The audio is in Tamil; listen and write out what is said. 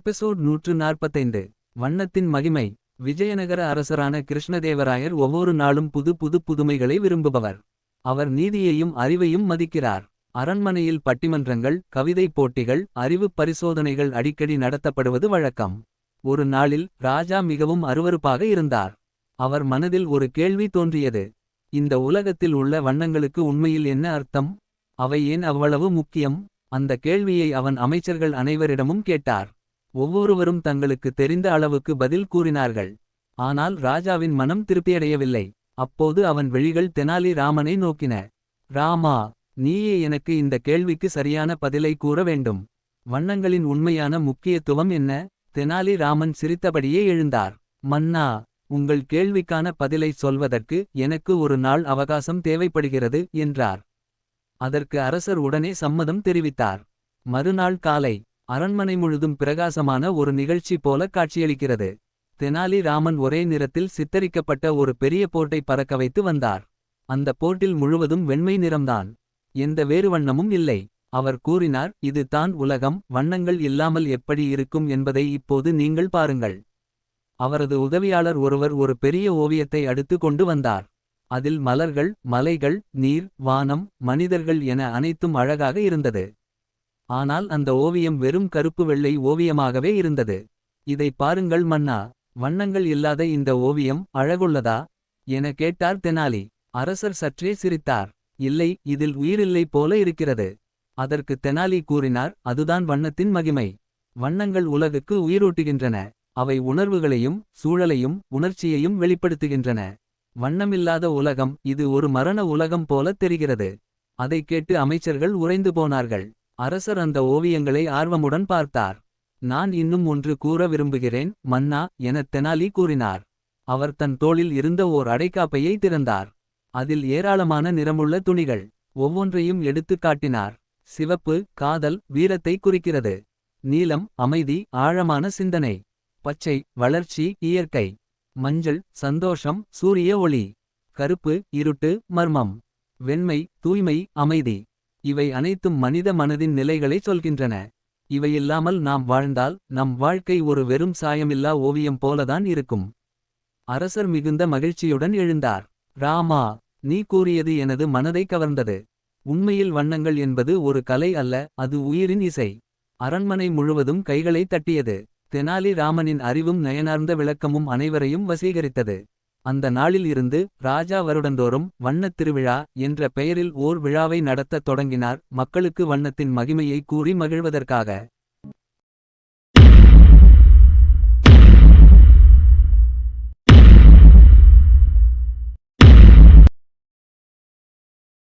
எபிசோட் நூற்று நாற்பத்தைந்து வண்ணத்தின் மகிமை விஜயநகர அரசரான கிருஷ்ணதேவராயர் ஒவ்வொரு நாளும் புது புது புதுமைகளை விரும்புபவர். அவர் நீதியையும் அறிவையும் மதிக்கிறார். அரண்மனையில் பட்டிமன்றங்கள் கவிதை போட்டிகள் அறிவுப் பரிசோதனைகள் அடிக்கடி நடத்தப்படுவது வழக்கம். ஒரு நாளில் ராஜா மிகவும் அருவருப்பாக இருந்தார். அவர் மனதில் ஒரு கேள்வி தோன்றியது. இந்த உலகத்தில் உள்ள வண்ணங்களுக்கு உண்மையில் என்ன அர்த்தம்? அவை ஏன் அவ்வளவு முக்கியம்? அந்த கேள்வியை அவன் அமைச்சர்கள் அனைவரிடமும் கேட்டார். ஒவ்வொருவரும் தங்களுக்கு தெரிந்த அளவுக்கு பதில் கூறினார்கள். ஆனால் ராஜாவின் மனம் திருப்தியடையவில்லை. அப்போது அவன் விழிகள் தெனாலி ராமனை நோக்கின. ராமா நீயே எனக்கு இந்த கேள்விக்கு சரியான பதிலை கூற வேண்டும். வண்ணங்களின் உண்மையான முக்கியத்துவம் என்ன? தெனாலி ராமன் சிரித்தபடியே எழுந்தார். மன்னா உங்கள் கேள்விக்கான பதிலை சொல்வதற்கு எனக்கு ஒரு நாள் அவகாசம் தேவைப்படுகிறது என்றார். அதற்கு அரசர் உடனே சம்மதம் தெரிவித்தார். மறுநாள் காலை அரண்மனை முழுதும் பிரகாசமான ஒரு நிகழ்ச்சி போல காட்சியளிக்கிறது. தெனாலி ராமன் ஒரே நிறத்தில் சித்தரிக்கப்பட்ட ஒரு பெரிய போர்ட்டை பறக்க வைத்து வந்தார். அந்த போர்ட்டில் முழுவதும் வெண்மை நிறம்தான். எந்த வேறு வண்ணமும் இல்லை. அவர் கூறினார் இது தான் உலகம் வண்ணங்கள் இல்லாமல் எப்படி இருக்கும் என்பதை இப்போது நீங்கள் பாருங்கள் அவரது உதவியாளர் ஒருவர் ஒரு பெரிய ஓவியத்தை அடுத்து கொண்டு வந்தார். அதில் மலர்கள் மலைகள் நீர் வானம் மனிதர்கள் என அனைத்தும் அழகாக இருந்தது. ஆனால் அந்த ஓவியம் வெறும் கருப்பு வெள்ளை ஓவியமாகவே இருந்தது. இதை பாருங்கள் மன்னா வண்ணங்கள் இல்லாத இந்த ஓவியம் அழகுள்ளதா? என கேட்டார் தெனாலி. அரசர் சற்றே சிரித்தார். இல்லை இதில் உயிரில்லை போல இருக்கிறது. அதற்கு தெனாலி கூறினார் அதுதான் வண்ணத்தின் மகிமை. வண்ணங்கள் உலகுக்கு உயிரூட்டுகின்றன. அவை உணர்வுகளையும் சூழலையும் உணர்ச்சியையும் வெளிப்படுத்துகின்றன. வண்ணமில்லாத உலகம் இது ஒரு மரண உலகம் போலத் தெரிகிறது. அதைக் கேட்டு அமைச்சர்கள் உறைந்து போனார்கள். அரசர் அந்த ஓவியங்களை ஆர்வமுடன் பார்த்தார். நான் இன்னும் ஒன்று கூற விரும்புகிறேன் மன்னா எனத் தெனாலி கூறினார். அவர் தன் தோளில் இருந்த ஓர் அடைக்காப்பையை திறந்தார். அதில் ஏராளமான நிறமுள்ள துணிகள் ஒவ்வொன்றையும் எடுத்துக் காட்டினார். சிவப்பு காதல் வீரத்தை குறிக்கிறது. நீலம் அமைதி ஆழமான சிந்தனை. பச்சை வளர்ச்சி இயற்கை. மஞ்சள் சந்தோஷம் சூரிய ஒளி. கருப்பு இருட்டு மர்மம். வெண்மை தூய்மை அமைதி. இவை அனைத்தும் மனித மனதின் நிலைகளை சொல்கின்றன. இவையில்லாமல் நாம் வாழ்ந்தால் நம் வாழ்க்கை ஒரு வெறும் சாயமில்லா ஓவியம் போலதான் இருக்கும். அரசர் மிகுந்த மகிழ்ச்சியுடன் எழுந்தார். ராமா நீ கூறியது எனது மனதை கவர்ந்தது. உண்மையில் வண்ணங்கள் என்பது ஒரு கலை அல்ல அது உயிரின் இசை. அரண்மனை முழுவதும் கைகளை தட்டியது. தெனாலி ராமனின் அறிவும் நயனார்ந்த விளக்கமும் அனைவரையும் வசீகரித்தது. அந்த நாளில் இருந்து ராஜா வருடந்தோறும் வண்ணத் திருவிழா என்ற பெயரில் ஓர் விழாவை நடத்தத் தொடங்கினார். மக்களுக்கு வண்ணத்தின் மகிமையை கூறி மகிழ்வதற்காக